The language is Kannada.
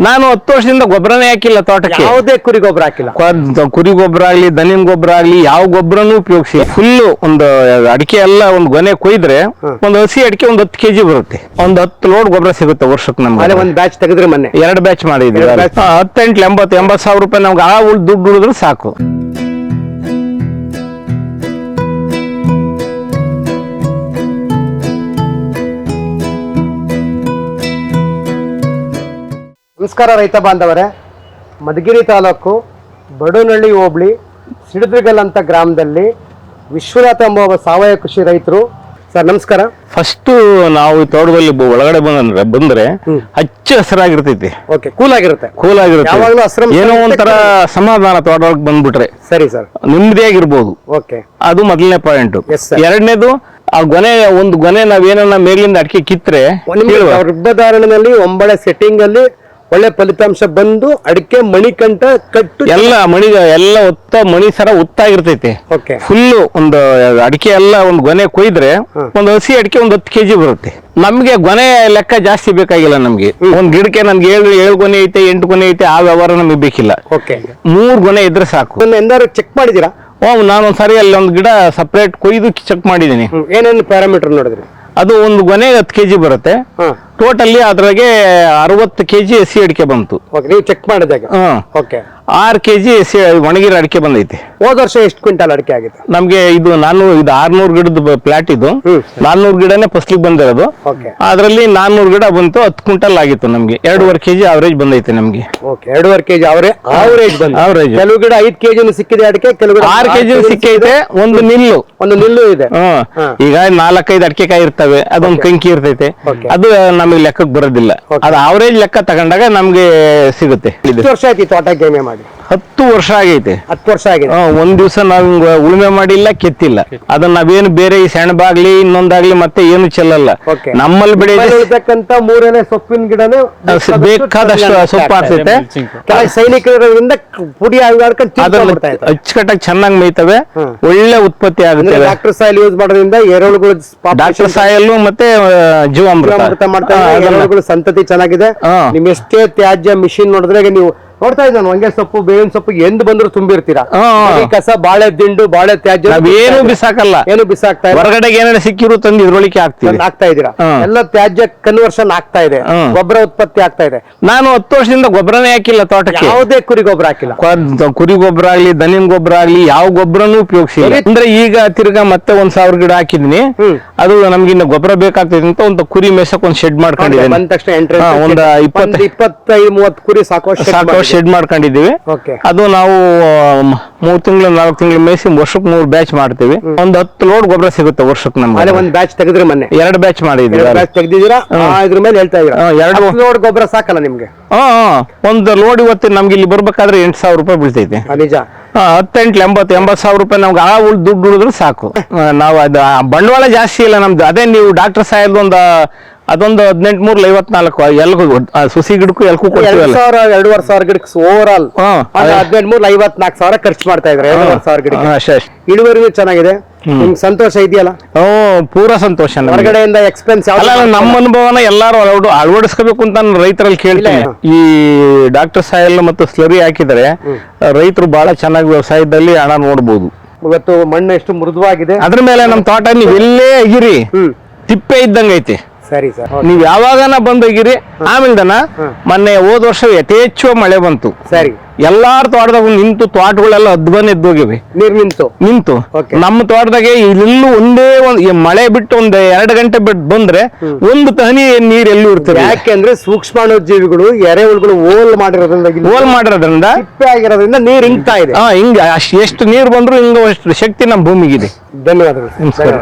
ನಾನು ಹತ್ತು ವರ್ಷದಿಂದ ಗೊಬ್ಬರನೇ ಹಾಕಿಲ್ಲ ತೋಟಕ್ಕೆ. ಯಾವುದೇ ಕುರಿ ಗೊಬ್ಬರ ಹಾಕಿಲ್ಲ. ಕ್ವ- ಕುರಿ ಗೊಬ್ಬರ ಆಗ್ಲಿ ದನಿನ್ ಗೊಬ್ಬರ ಆಗ್ಲಿ ಯಾವ ಗೊಬ್ಬರನೂ ಉಪಯೋಗಿಸಿ ಫುಲ್ ಒಂದು ಅಡಿಕೆ ಎಲ್ಲ ಒಂದು ಗೊನೆ ಕೊಯ್ದ್ರೆ ಒಂದು ಹಸಿ ಅಡಿಕೆ ಒಂದು ಹತ್ತು ಕೆಜಿ ಬರುತ್ತೆ. ಒಂದು ಹತ್ತು ಲೋಡ್ ಗೊಬ್ಬರ ಸಿಗುತ್ತೆ ವರ್ಷಕ್ಕೆ ಅದೇ ನಮ್ಗೆ ಒಂದ್ ಬ್ಯಾಚ್ ತೆಗೆದ್ರೆ ಮೊನ್ನೆ. ಎರಡು ಬ್ಯಾಚ್ ಮಾಡಿದ್ವಿ batch. ಹತ್ತೆಂಟ್ಲು ಎಂಬತ್ತು ಎಂಬತ್ತು ಸಾವಿರ ರೂಪಾಯಿ ನಮ್ಗೆ ಆ ಉಳ್ ದುಡ್ಡು ಉಳಿದ್ರೆ ಸಾಕು. ನಮಸ್ಕಾರ ರೈತ ಬಾಂಧವರೇ. ಮಧುಗಿರಿ ತಾಲೂಕು ಬಡೂನಹಳ್ಳಿ ಹೋಬಳಿ ಸಿಡಿದ್ರಿಗಲ್ ಅಂತ ಗ್ರಾಮದಲ್ಲಿ ವಿಶ್ವನಾಥ ಎಂಬ ಒಬ್ಬ ಸಾವಯವ ಕೃಷಿ ರೈತರು. ಸರ್ ನಮಸ್ಕಾರ. ಫಸ್ಟ್ ನಾವು ಈ ತೋಟದಲ್ಲಿ ಬ- ಒಳಗಡೆ ಬಂದ್ರೆ ಬಂದ್ರೆ ಹಚ್ಚ ಹಸಿರಾಗಿರ್ತೈತಿ. ಓಕೆ ಕೂಲ್ ಆಗಿರುತ್ತೆ ಕೂಲ್ ಯಾವಾಗ್ಲೂ ಆಗಿರುತ್ತೆ ಏನೋ ಒಂಥರ ಸಮಾಧಾನ ತೋಟದೊಳಗೆ ಬಂದ್ಬಿಟ್ರೆ. ಸರಿ ಸರ್. ನೆಮ್ಮದಿಯಾಗಿರ್ಬೋದು. ಓಕೆ. ಅದು ಮೊದಲನೇ ಪಾಯಿಂಟ್ Yes, sir. ಎರಡನೇದು ಆ ಗೊನೆ ಒಂದು ಗೊನೆ ನಾವೇನ ಮೇಲಿಂದ ಅಡಿಕೆ ಕಿತ್ರೆ. ಗರ್ಭಧಾರಣೆಯಲ್ಲಿ ಒಂಬಳೆ ಸೆಟ್ಟಿಂಗ್ ಅಲ್ಲಿ ಒಳ್ಳೆ ಫಲಿತಾಂಶ ಬಂದು ಅಡಿಕೆ ಮಣಿಕಂಠ ಕಟ್ಟು ಎಲ್ಲ ಮಣಿ ಎಲ್ಲ ಒತ್ತ ಮಣಿ ಸರ ಒತ್ತಾಗಿರ್ತೈತಿ ಓಕೆ. ಫುಲ್ಲು ಒಂದು ಅಡಿಕೆ ಎಲ್ಲ ಒಂದು ಗೊನೆ ಕೊಯ್ದ್ರೆ ಒಂದು ಹಸಿ ಅಡಿಕೆ ಒಂದು ಹತ್ತು ಕೆಜಿ ಬರುತ್ತೆ. ನಮ್ಗೆ ಗೊನೆ ಲೆಕ್ಕ ಜಾಸ್ತಿ ಬೇಕಾಗಿಲ್ಲ ನಮ್ಗೆ. ಒಂದ್ ಗಿಡಕ್ಕೆ ನನ್ಗೆ ಏಳು ಏಳು ಗೊನೆ ಐತೆ ಎಂಟು ಗೊನೆ ಐತೆ ಆ ವ್ಯವಹಾರ ನಮಗೆ ಬೇಕಿಲ್ಲ. ಓಕೆ. ಮೂರ್ ಗೊನೆ ಇದ್ರೆ ಸಾಕು. ಎಂದಾರು ಚೆಕ್ ಮಾಡಿದೀರಾ ಓ ನಾನು ಸಾರಿ ಅಲ್ಲಿ ಒಂದು ಗಿಡ ಸಪ್ರೇಟ್ ಕೊಯ್ದು ಚೆಕ್ ಮಾಡಿದ್ದೀನಿ. ಏನೇನು ಪ್ಯಾರಾಮೀಟರ್ ನೋಡಿದ್ರಿ? ಅದು ಒಂದು ಗೊನೆ ಹತ್ತು ಕೆಜಿ ಬರುತ್ತೆ. ಟೋಟಲಿ ಅದ್ರಾಗೆ ಅರವತ್ತು ಕೆಜಿ ಹಸಿ ಅಡಿಕೆ ಬಂತು. ಓಕೆ ನೀವು ಚೆಕ್ ಮಾಡಿದಾಗ. ಹ್ಮ್ ಓಕೆ ಆರು ಕೆಜಿ ಜಿ ಒಣಗಿರೋ ಅಡಿಕೆ ಬಂದೈತಿ. ಹೋದ ವರ್ಷ ಎಷ್ಟು ಕ್ವಿಂಟಲ್ ಅಡಿಕೆ ಆಗಿತ್ತು? ನಮ್ಗೆ ಇದು ನಾನು ಇದು ಆರ್ನೂರು ಗಿಡದ ಪ್ಲಾಟ್ ಇದು. ನಾನ್ನೂರು ಗಿಡನೇ ಫಸ್ಲಿಗೆ ಬಂದಿರೋದು. ಅದರಲ್ಲಿ ನಾನ್ನೂರು ಗಿಡ ಬಂತು ಹತ್ತು ಕ್ವಿಂಟಲ್ ಆಗಿತ್ತು ನಮ್ಗೆ. ಎರಡೂವರೆ ಕೆಜಿ ಅವರೇಜ್ ಬಂದೈತೆ ನಮ್ಗೆ. ಎರಡೂವರೆ ಕೆಜಿ ಅವರೇ ಅವರೇಜ್ ಬಂದು Average. ಕೆಲವು ಗಿಡ ಐದ್ ಕೆಜಿನು ಸಿಕ್ಕಿದೆ ಅಡಿಕೆ ಕೆಲವು ಗಿಡ ಆರು ಕೆಜಿ ಸಿಕ್ಕೈತೆ ಒಂದು ನಿಲ್ಲು. ಒಂದು ನಿಲ್ಲು ಇದೆ. ಈಗ ನಾಲ್ಕೈದು ಅಡಿಕೆ ಕಾಯಿ ಇರ್ತವೆ ಅದೊಂದು ಕಂಕಿ ಇರ್ತೈತೆ. ಅದು ನಮಗೆ ಲೆಕ್ಕಕ್ಕೆ ಬರೋದಿಲ್ಲ. ಅದು ಅವರೇಜ್ ಲೆಕ್ಕ ತಗೊಂಡಾಗ ನಮ್ಗೆ ಸಿಗುತ್ತೆ. ವರ್ಷ ಆಯ್ತು ತೋಟ ಗೇಮೆ ಮಾಡಿ. ಹತ್ತು ವರ್ಷ ಆಗೈತೆ. ಹತ್ತು ವರ್ಷ ಆಗಿದೆ. ಹಾ, ಒಂದ್ ದಿವಸ ನಾವ್ ಹಿಂಗ್ ಉಳುಮೆ ಮಾಡಿಲ್ಲ ಕೆತ್ತಿಲ್ಲ. ಅದನ್ನ ನಾವೇನು ಬೇರೆ ಈ ಸೆಣಬಾಗ್ಲಿ ಇನ್ನೊಂದಾಗ್ಲಿ ಮತ್ತೆ ಏನು ಚೆಲ್ಲಲ್ಲ. Okay. ನಮ್ಮಲ್ಲಿ ಬೆಳೆದ ಮನೇಲಿ ಮೂರನೇ ಸೊಪ್ಪಿನ ಗಿಡನೇ ಬೇಕಾದಷ್ಟು ಸೊಪ್ಪು ಆಗ್ತೈತೆ ಸೈನಿಕರಿಂದ ಪುಡಿ ಆಡ್ಕೊಂಡು ಅದ್ರಲ್ಲಿ ತಿಳ್ಕೊಂಡ್ಬಿಡ್ತಾ ಅಚ್ಚುಕಟ್ಟಾಗಿ ಚೆನ್ನಾಗಿ ಮೇಯ್ತವೆ. ಹ್ಮ್. ಒಳ್ಳೆ ಉತ್ಪತ್ತಿ ಅಂದ್ರೆ ಆಗುತ್ತೆ ಡಾಕ್ಟರ್ ಸಾಯಿಲ್ ಯೂಸ್ ಮಾಡೋದ್ರಿಂದ ಎರೆಹುಳುಗಳು ಡಾಕ್ಟರ್ ಸಾಯಲ್ಲು ಮತ್ತೆ ಆ, ಜೀವಾಮೃತ. ಮಾಡ್ತಾ ಹಾ, ಇದ್ದಾರೆ, ಅದನ್ನ- ಎರೆಹುಳುಗಳು ಸಂತತಿ ಚೆನ್ನಾಗಿದೆ. ಹಾ. ನಿಮ್ ಎಷ್ಟೇ ತ್ಯಾಜ್ಯ ಮಿಷಿನ್ ನೋಡಿದ್ರೆ ನೀವು ನೋಡ್ತಾ ಇದ್ದಾನೆ ಒಂಗೆ ಸೊಪ್ಪು ಬೇವಿನ ಸೊಪ್ಪು ಎಂದು ಬಂದ್ರು ತುಂಬಿರ್ತೀರಾ? ಕಸ ಬಾಳೆ ದಿಂಡು ಬಾಳೆ ತ್ಯಾಜ್ಯ ಏನು ಬಿಸಾಕಲ್ಲ. ಏನು ಬಿಸಾಕ್ತಾ ಹೊರಗಡೆ ಏನಾದ್ರು ಸಿಕ್ಕಿರು ತಂದು ಇದ್ರೊಳಗೆ ಹಾಕ್ತೀವಿ. ಹಾಕ್ತಾ ಇದೀರಾ. ಎಲ್ಲ ತ್ಯಾಜ್ಯ ಕನ್ವರ್ಷನ್ ಆಗ್ತಾ ಇದೆ. ಗೊಬ್ಬರ ಉತ್ಪತ್ತಿ ಆಗ್ತಾ ಇದೆ. ನಾನು ಹತ್ತು ವರ್ಷದಿಂದ ಗೊಬ್ಬರನೇ ಹಾಕಿಲ್ಲ ತೋಟಕ್ಕೆ. ಯಾವುದೇ ಕುರಿ ಗೊಬ್ಬರ ಹಾಕಿಲ್ಲ. ಕುರಿ ಗೊಬ್ಬರ ಆಗ್ಲಿ ದನಿನ್ ಗೊಬ್ಬರ ಆಗ್ಲಿ ಯಾವ ಗೊಬ್ಬರನೂ ಉಪಯೋಗಿಸಿಲ್ಲ. ಅಂದ್ರೆ ಈಗ ತಿರ್ಗಾ ಮತ್ತೆ ಒಂದ್ ಸಾವಿರ ಗಿಡ ಹಾಕಿದ್ನಿ ಅದು ನಮ್ಗೆ ಇನ್ನು ಗೊಬ್ಬರ ಬೇಕಾಗ್ತದೆ ಅಂತ ಒಂದು ಕುರಿ ಮೇಸಕ್ ಒಂದ್ ಶೆಡ್ ಮಾಡ್ಕೊಂಡಿದ್ದೀನಿ. ಒಂದ್ ಇಪ್ಪತ್ತು- ಇಪ್ಪತ್ತೈದು ಮೂವತ್ತು ಕುರಿ ಸಾಕೋ ಶೆಡ್ ಮಾಡ್ಕೊಂಡಿದ್ದೀವಿ. ಅದು ನಾವು ಮೂರ್ ತಿಂಗಳು ನಾಲ್ಕು ತಿಂಗಳು ಮೇಯಿಸಿ ವರ್ಷಕ್ಕೆ ಮೂರ್ ಬ್ಯಾಚ್ ಮಾಡ್ತೀವಿ. ಒಂದ್ ಹತ್ತು ಲೋಡ್ ಗೊಬ್ಬರ ಸಿಗುತ್ತೆ ವರ್ಷಕ್ಕೆ ನಮ್ಗೆ. ಒಂದ್ ಬ್ಯಾಚ್ ತೆಗೆದ್ರೆ ಮೊನ್ನೆ. ಎರಡು ಬ್ಯಾಚ್ ಮಾಡಿದೀವಿ ಬ್ಯಾಚ್ ತೆಗ್ದಿದ್ದೀರಾ? ಇದ್ರ ಮೇಲೆ ಹೇಳ್ತಾ ಎರಡು- ಲೋಡ್ ಗೊಬ್ಬರ ಸಾಕಲ್ಲ ನಿಮ್ಗೆ? ಹಾ. ಒಂದ್ ಲೋಡ್ ಇವತ್ತು ನಮ್ಗೆ ಇಲ್ಲಿ ಬರ್ಬೇಕಾದ್ರೆ ಎಂಟು ಸಾವಿರ ರೂಪಾಯಿ ಬೀಳ್ತೈತೆ. ನಿಜ. ಹಾ, ಹತ್ತೆಂಟ್ಲು ಎಂಬತ್ತು ಎಂಬತ್ತು ಸಾವಿರ ರೂಪಾಯಿ ನಮ್ಗೆ ಆ ಉಳ್ ದುಡ್ಡು ಉಳಿದ್ರೆ ಸಾಕು. ನಾವು ಅದು ಬಂಡವಾಳ ಜಾಸ್ತಿ ಇಲ್ಲ ನಮ್ದು. ಅದೇ ನೀವು ಡಾಕ್ಟರ್ ಸಾಹೇಬ್ ಒಂದು ಅದೊಂದು ಹದಿನೆಂಟು ಮೂರ್ ಐವತ್ನಾಲ್ಕು ಎಲ್ಗೂ ಆ, ಸುಸಿ ಗಿಡಕ್ಕೂ ಎಲ್ಗೂ ಎರಡ್ ಕೊಡ್ತೀವಲ್ಲ ಸಾವಿರ ಎರಡೂವರೆ ಸಾವಿರ ಗಿಡಕ್ಕೆ ಓವರ್ ಆಲ್ ಹಾ, ಅದೇ. ಹದಿನೆಂಟು ಮೂರ್ ಐವತ್ನಾಲ್ಕು ಸಾವಿರ ಖರ್ಚು ಮಾಡ್ತಾ ಇದ್ರೆ ಎರಡೂವರೆ ಸಾವಿರ ಗಿಡಕ್ಕೆ. ಹಾ, ಅಷ್ಟೇ ಅಷ್ಟೇ. ಇಳುವರಿನೂ ಚೆನ್ನಾಗಿದೆ. ನಿಮ್ಗೆ ಸಂತೋಷ ಇದೆಯಲ್ಲ? ಓ ಪೂರ ಸಂತೋಷ ನಮ್ಗೆ. ಹೊರಗಡೆಯಿಂದ ಎಕ್ಸ್ಪೆನ್ಸ್ ಅಲ್ಲ ಅಲ್ಲ, ನಮ್ಮ ಅನುಭವನ ಎಲ್ಲಾರು ಅಳವಡ ಅಳವಡಿಸ್ಕೋಬೇಕು ಅಂತ ನಾನು ರೈತರಲ್ಲಿ ಕೇಳ್ತೀನಿ. ಇಲ್ಲ. ಈ ಡಾಕ್ಟರ್ ಸಾಯಲ್ ಮತ್ತು ಸ್ಲರಿ ಹಾಕಿದರೆ ರೈತರು ಬಹಳ ಚೆನ್ನಾಗಿ ವ್ಯವಸಾಯದಲ್ಲಿ ಹಣ ನೋಡ್ಬೋದು. ಇವತ್ತು ಮಣ್ಣು ಎಷ್ಟು ಮೃದುವಾಗಿದೆ. ಅದ್ರ ಮೇಲೆ ನಮ್ಮ ತೋಟ ನೀವು ಎಲ್ಲೇ ಅಗಿರಿ ಹ್ಮ್. ತಿಪ್ಪೆ ಇದ್ದಂಗೆ ಐತಿ ಸರಿ ಸರ್ ನೀವ್ ಯಾವಾಗನ ಬಂದೋಗಿರಿ ಆಮೇಲ್ದನ ಮೊನ್ನೆ ಹೋದ ವರ್ಷ ಯಥೇಚ್ಛ ಮಳೆ ಬಂತು. ಸರಿ. ಎಲ್ಲಾರ ತೋಟದಾಗ ನಿಂತು ತೋಟಗಳೆಲ್ಲ ಅದ್ಬನ್ ಎದ್ದೋಗಿವೆ. ನೀರ್ ನಿಂತು? ನಿಂತು. ನಮ್ಮ ತೋಟದಾಗೆ ಇಲ್ಲೂ ಒಂದೇ ಒಂದ್ ಮಳೆ ಬಿಟ್ಟು ಒಂದ್ ಎರಡು ಗಂಟೆ ಬಿಟ್ಟು ಬಂದ್ರೆ ಒಂದು ತಹನಿ ನೀರ್ ಎಲ್ಲೂ ಇರ್ತದೆ ಯಾಕೆಂದ್ರೆ ಸೂಕ್ಷ್ಮಾಣು ಜೀವಿಗಳು ಎರೆಹುಳುಗಳು ಓಲ್ ಮಾಡಿರೋದ್ರಿಂದ ಓಲ್ ಮಾಡಿರೋದ್ರಿಂದ ತಿಪ್ಪೆ ಆಗಿರೋದ್ರಿಂದ ನೀರ್ ಇಂಗ್ತಾ ಇದೆ. ಹಿಂಗ ಅಷ್ಟ್ ಎಷ್ಟು ನೀರ್ ಬಂದ್ರು ಹಿಂಗ ಅಷ್ಟು ಶಕ್ತಿ ನಮ್ಮ ಭೂಮಿಗಿದೆ. ಧನ್ಯವಾದಗಳು ನಮಸ್ಕಾರ.